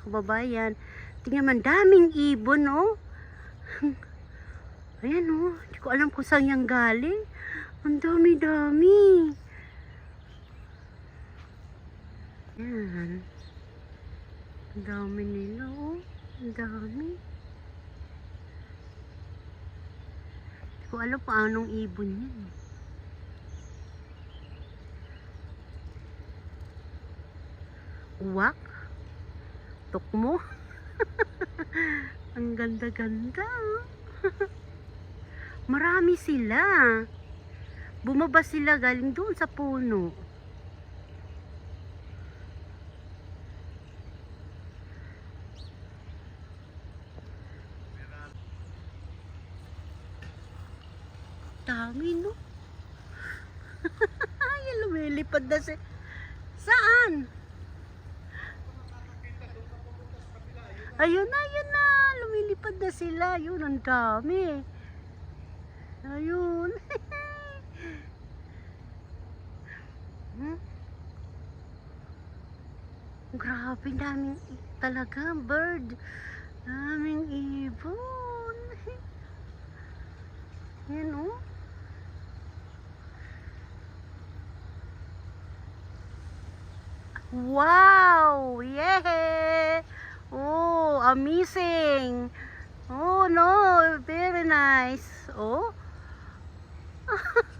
mga kababayan. Tingnan man, daming ibon, oh. Ayan, oh. Hindi ko alam kung saan yung galing. Ang dami-dami. Yan. Ang dami nila, oh. Ang dami. Hindi ko alam kung anong ibon yan. eh. Uwak? Tukmo? Ang ganda-ganda. oh. Marami sila. Bumaba sila galing doon sa puno. Dami, no? Ay, lumilipad na si... Saan? Ayun na, ayun na. Lumilipad na sila. Ayun, ang dami. Ayun. hmm? Grabe, daming talaga bird. Daming ibon. Yan oh. Wow! Yeah! Amazing! Oh no, very nice. Oh.